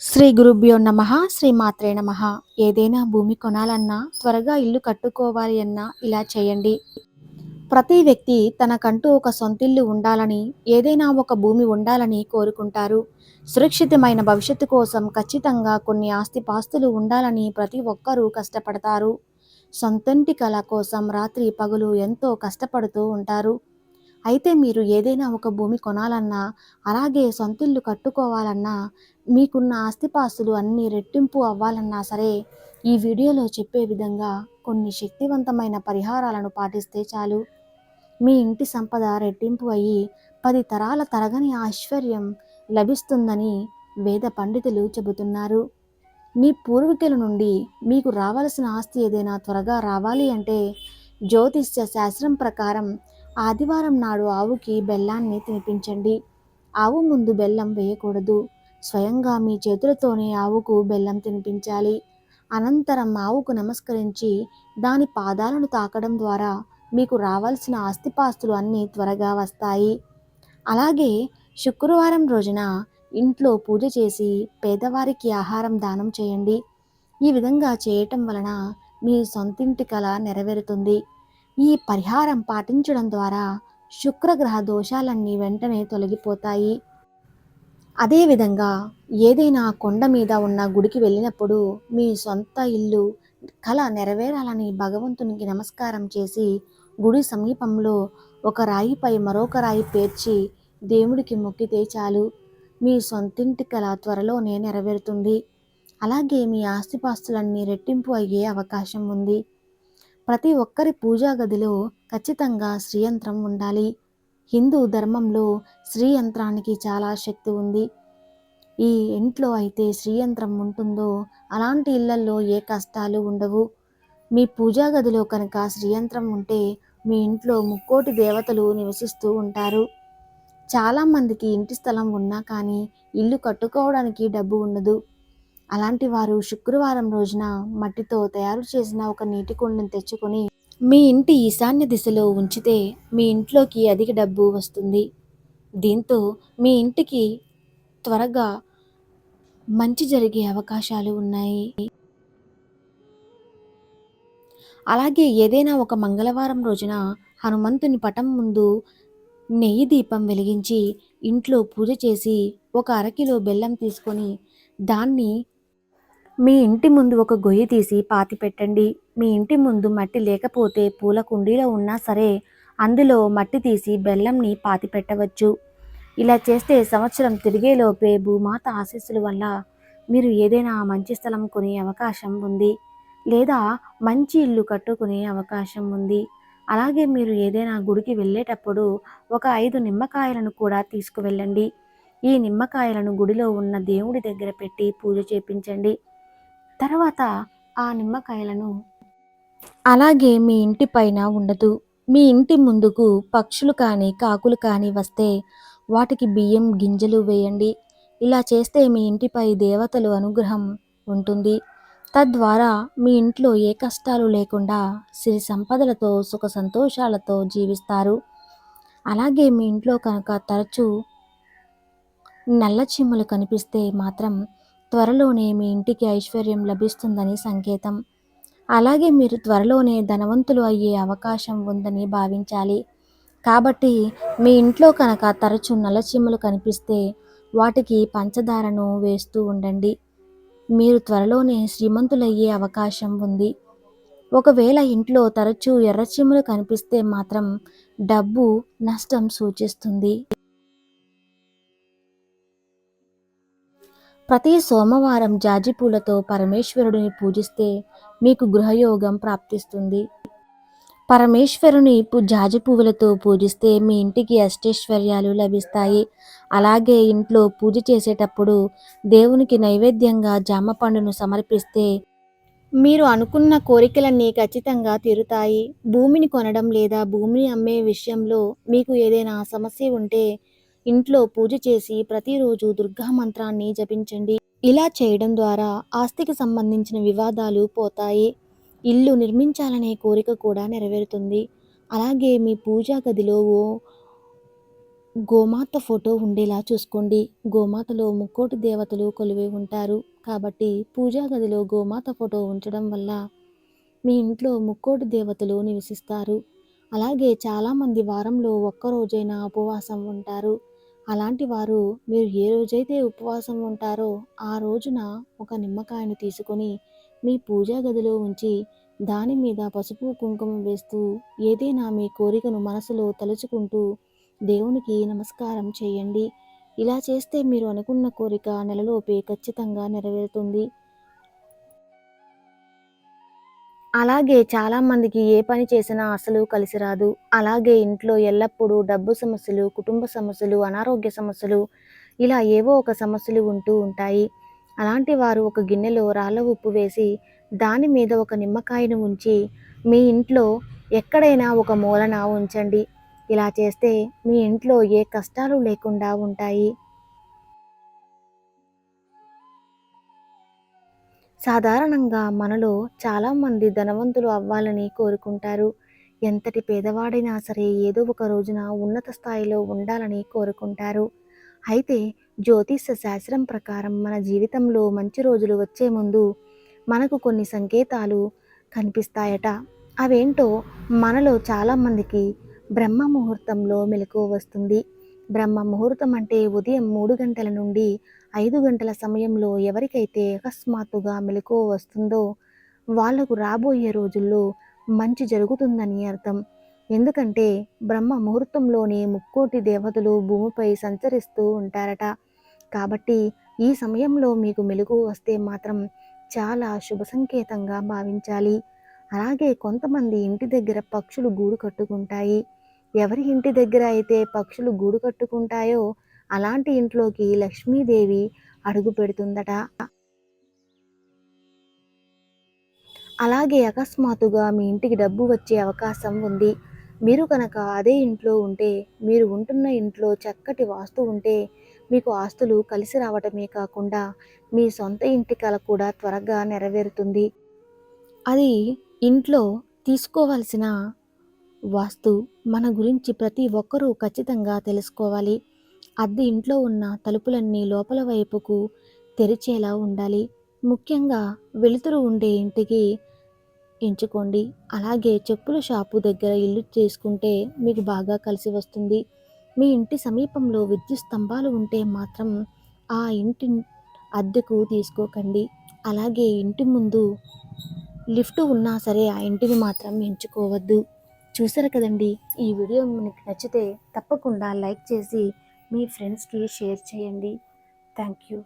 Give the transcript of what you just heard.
శ్రీ గురుభ్యో నమ శ్రీ మాత్రే నమ. ఏదైనా భూమి కొనాలన్నా త్వరగా ఇల్లు కట్టుకోవాలి అన్నా ఇలా చేయండి. ప్రతి వ్యక్తి తనకంటూ ఒక సొంతిల్లు ఉండాలని ఏదైనా ఒక భూమి ఉండాలని కోరుకుంటారు. సురక్షితమైన భవిష్యత్తు కోసం ఖచ్చితంగా కొన్ని ఆస్తిపాస్తులు ఉండాలని ప్రతి ఒక్కరూ కష్టపడతారు. సొంతంటి కళ కోసం రాత్రి పగులు ఎంతో కష్టపడుతూ ఉంటారు. అయితే మీరు ఏదైనా ఒక భూమి కొనాలన్నా అలాగే సొంతిల్లు కట్టుకోవాలన్నా మీకున్న ఆస్తిపాస్తులు అన్నీ రెట్టింపు అవ్వాలన్నా సరే ఈ వీడియోలో చెప్పే విధంగా కొన్ని శక్తివంతమైన పరిహారాలను పాటిస్తే చాలు. మీ ఇంటి సంపద రెట్టింపు అయ్యి పది తరాల తరగని ఆశ్చర్యం లభిస్తుందని వేద పండితులు చెబుతున్నారు. మీ పూర్వీకుల నుండి మీకు రావలసిన ఆస్తి ఏదైనా త్వరగా రావాలి అంటే జ్యోతిష్య శాస్త్రం ప్రకారం ఆదివారం నాడు ఆవుకి బెల్లాన్ని తినిపించండి. ఆవు ముందు బెల్లం వేయకూడదు. స్వయంగా మీ చేతులతోనే ఆవుకు బెల్లం తినిపించాలి. అనంతరం ఆవుకు నమస్కరించి దాని పాదాలను తాకడం ద్వారా మీకు రావాల్సిన ఆస్తిపాస్తులు అన్నీ త్వరగా వస్తాయి. అలాగే శుక్రవారం రోజున ఇంట్లో పూజ చేసి పేదవారికి ఆహారం దానం చేయండి. ఈ విధంగా చేయటం వలన మీ సొంతింటి కళ నెరవేరుతుంది. ఈ పరిహారం పాటించడం ద్వారా శుక్రగ్రహ దోషాలన్నీ వెంటనే తొలగిపోతాయి. అదేవిధంగా ఏదైనా కొండ మీద ఉన్న గుడికి వెళ్ళినప్పుడు మీ సొంత ఇల్లు కళ నెరవేరాలని భగవంతునికి నమస్కారం చేసి గుడి సమీపంలో ఒక రాయిపై మరొక రాయి పేర్చి దేవుడికి మొక్కితే చాలు మీ సొంతింటి కళ త్వరలోనే నెరవేరుతుంది. అలాగే మీ ఆస్తిపాస్తులన్నీ రెట్టింపు అయ్యే అవకాశం ఉంది. ప్రతి ఒక్కరి పూజా గదిలో ఖచ్చితంగా శ్రీయంత్రం ఉండాలి. హిందూ ధర్మంలో శ్రీయంత్రానికి చాలా శక్తి ఉంది. ఈ ఇంట్లో అయితే శ్రీయంత్రం ఉంటుందో అలాంటి ఇళ్ళలో ఏ కష్టాలు ఉండవు. మీ పూజా గదిలో కనుక శ్రీయంత్రం ఉంటే మీ ఇంట్లో ముక్కోటి దేవతలు నివసిస్తూ ఉంటారు. చాలామందికి ఇంటి స్థలం ఉన్నా కానీ ఇల్లు కట్టుకోవడానికి డబ్బు ఉండదు. అలాంటి వారు శుక్రవారం రోజున మట్టితో తయారు చేసిన ఒక నీటి కుండను తెచ్చుకొని మీ ఇంటి ఈశాన్య దిశలో ఉంచితే మీ ఇంట్లోకి అధిక డబ్బు వస్తుంది. దీంతో మీ ఇంటికి త్వరగా మంచి జరిగే అవకాశాలు ఉన్నాయి. అలాగే ఏదైనా ఒక మంగళవారం రోజున హనుమంతుని పటం ముందు నెయ్యి దీపం వెలిగించి ఇంట్లో పూజ చేసి ఒక అరకిలో బెల్లం తీసుకొని దాన్ని మీ ఇంటి ముందు ఒక గొయ్యి తీసి పాతి పెట్టండి. మీ ఇంటి ముందు మట్టి లేకపోతే పూల కుండీలో ఉన్నా సరే అందులో మట్టి తీసి బెల్లంని పాతి పెట్టవచ్చు. ఇలా చేస్తే సంవత్సరం తిరిగేలోపే భూమాత ఆశీస్సుల వల్ల మీరు ఏదైనా మంచి స్థలం కొనే అవకాశం ఉంది. లేదా మంచి ఇల్లు కట్టుకునే అవకాశం ఉంది. అలాగే మీరు ఏదైనా గుడికి వెళ్ళేటప్పుడు ఒక ఐదు నిమ్మకాయలను కూడా తీసుకువెళ్ళండి. ఈ నిమ్మకాయలను గుడిలో ఉన్న దేవుడి దగ్గర పెట్టి పూజ చేపించండి. తర్వాత ఆ నిమ్మకాయలను అలాగే మీ ఇంటి పైన ఉండదు. మీ ఇంటి ముందుకు పక్షులు కానీ కాకులు కానీ వస్తే వాటికి బియ్యం గింజలు వేయండి. ఇలా చేస్తే మీ ఇంటిపై దేవతలు అనుగ్రహం ఉంటుంది. తద్వారా మీ ఇంట్లో ఏ కష్టాలు లేకుండా సిరి సంపదలతో సుఖ సంతోషాలతో జీవిస్తారు. అలాగే మీ ఇంట్లో కనుక తరచూ నల్ల చీమలు కనిపిస్తే మాత్రం త్వరలోనే మీ ఇంటికి ఐశ్వర్యం లభిస్తుందని సంకేతం. అలాగే మీరు త్వరలోనే ధనవంతులు అయ్యే అవకాశం ఉందని భావించాలి. కాబట్టి మీ ఇంట్లో కనుక తరచూ నల్లచీమలు కనిపిస్తే వాటికి పంచదారను వేస్తూ ఉండండి. మీరు త్వరలోనే శ్రీమంతులయ్యే అవకాశం ఉంది. ఒకవేళ ఇంట్లో తరచూ ఎర్రచీమలు కనిపిస్తే మాత్రం డబ్బు నష్టం సూచిస్తుంది. ప్రతి సోమవారం జాజి పూలతో పరమేశ్వరుడిని పూజిస్తే మీకు గృహయోగం ప్రాప్తిస్తుంది. పరమేశ్వరుని జాజి పువ్వులతో పూజిస్తే మీ ఇంటికి అష్టైశ్వర్యాలు లభిస్తాయి. అలాగే ఇంట్లో పూజ చేసేటప్పుడు దేవునికి నైవేద్యంగా జామ పండును సమర్పిస్తే మీరు అనుకున్న కోరికలన్నీ ఖచ్చితంగా తీరుతాయి. భూమిని కొనడం లేదా భూమిని అమ్మే విషయంలో మీకు ఏదైనా సమస్య ఉంటే ఇంట్లో పూజ చేసి ప్రతిరోజు దుర్గా మంత్రాన్ని జపించండి. ఇలా చేయడం ద్వారా ఆస్తికి సంబంధించిన వివాదాలు పోతాయి. ఇల్లు నిర్మించాలనే కోరిక కూడా నెరవేరుతుంది. అలాగే మీ పూజా గదిలో ఓ గోమాత ఫోటో ఉండేలా చూసుకోండి. గోమాతలో ముక్కోటి దేవతలు కొలువై ఉంటారు. కాబట్టి పూజా గదిలో గోమాత ఫోటో ఉంచడం వల్ల మీ ఇంట్లో ముక్కోటి దేవతలు నివసిస్తారు. అలాగే చాలామంది వారంలో ఒక్కరోజైనా ఉపవాసం ఉంటారు. అలాంటి వారు మీరు ఏ రోజైతే ఉపవాసం ఉంటారో ఆ రోజున ఒక నిమ్మకాయను తీసుకొని మీ పూజా గదిలో ఉంచి దాని మీద పసుపు కుంకుమ వేస్తూ ఏదైనా మీ కోరికను మనసులో తలుచుకుంటూ దేవునికి నమస్కారం చేయండి. ఇలా చేస్తే మీరు అనుకున్న కోరిక నెలలోపే ఖచ్చితంగా నెరవేరుతుంది. అలాగే చాలామందికి ఏ పని చేసినా అసలు కలిసి రాదు. అలాగే ఇంట్లో ఎల్లప్పుడూ డబ్బు సమస్యలు కుటుంబ సమస్యలు అనారోగ్య సమస్యలు ఇలా ఏవో ఒక సమస్యలు ఉంటూ ఉంటాయి. అలాంటి వారు ఒక గిన్నెలో రాళ్ళ ఉప్పు వేసి దాని మీద ఒక నిమ్మకాయను ఉంచి మీ ఇంట్లో ఎక్కడైనా ఒక మూలన ఉంచండి. ఇలా చేస్తే మీ ఇంట్లో ఏ కష్టాలు లేకుండా ఉంటాయి. సాధారణంగా మనలో చాలామంది ధనవంతులు అవ్వాలని కోరుకుంటారు. ఎంతటి పేదవాడైనా సరే ఏదో ఒక రోజున ఉన్నత స్థాయిలో ఉండాలని కోరుకుంటారు. అయితే జ్యోతిష శాస్త్రం ప్రకారం మన జీవితంలో మంచి రోజులు వచ్చే ముందు మనకు కొన్ని సంకేతాలు కనిపిస్తాయట. అవేంటో మనలో చాలామందికి బ్రహ్మ ముహూర్తంలో మెలకు వస్తుంది. బ్రహ్మ ముహూర్తం అంటే ఉదయం మూడు గంటల నుండి ఐదు గంటల సమయంలో ఎవరికైతే అకస్మాత్తుగా మెలకువ వస్తుందో వాళ్ళకు రాబోయే రోజుల్లో మంచి జరుగుతుందని అర్థం. ఎందుకంటే బ్రహ్మ ముహూర్తంలోనే ముక్కోటి దేవతలు భూమిపై సంచరిస్తూ ఉంటారట. కాబట్టి ఈ సమయంలో మీకు మెలుగు వస్తే మాత్రం చాలా శుభ సంకేతంగా భావించాలి. అలాగే కొంతమంది ఇంటి దగ్గర పక్షులు గూడు కట్టుకుంటాయి. ఎవరి ఇంటి దగ్గర అయితే పక్షులు గూడు కట్టుకుంటాయో అలాంటి ఇంట్లోకి లక్ష్మీదేవి అడుగు పెడుతుందట. అలాగే అకస్మాత్తుగా మీ ఇంటికి డబ్బు వచ్చే అవకాశం ఉంది. మీరు కనుక అదే ఇంట్లో ఉంటే మీరు ఉంటున్న ఇంట్లో చక్కటి వాస్తు ఉంటే మీకు ఆస్తులు కలిసి రావటమే కాకుండా మీ సొంత ఇంటి కల కూడా త్వరగా నెరవేరుతుంది. అది ఇంట్లో తీసుకోవాల్సిన వాస్తు మన గురించి ప్రతి ఒక్కరూ ఖచ్చితంగా తెలుసుకోవాలి. అద్దె ఇంట్లో ఉన్న తలుపులన్నీ లోపల వైపుకు తెరిచేలా ఉండాలి. ముఖ్యంగా వెలుతురు ఉండే ఇంటికి ఎంచుకోండి. అలాగే చెప్పుల షాపు దగ్గర ఇల్లు చేసుకుంటే మీకు బాగా కలిసి వస్తుంది. మీ ఇంటి సమీపంలో విద్యుత్ స్తంభాలు ఉంటే మాత్రం ఆ ఇంటి అద్దెకు తీసుకోకండి. అలాగే ఇంటి ముందు లిఫ్ట్ ఉన్నా సరే ఆ ఇంటిని మాత్రం ఎంచుకోవద్దు. చూసారు కదండి? ఈ వీడియో మీకు నచ్చితే తప్పకుండా లైక్ చేసి మీ ఫ్రెండ్స్కి షేర్ చేయండి. Thank you.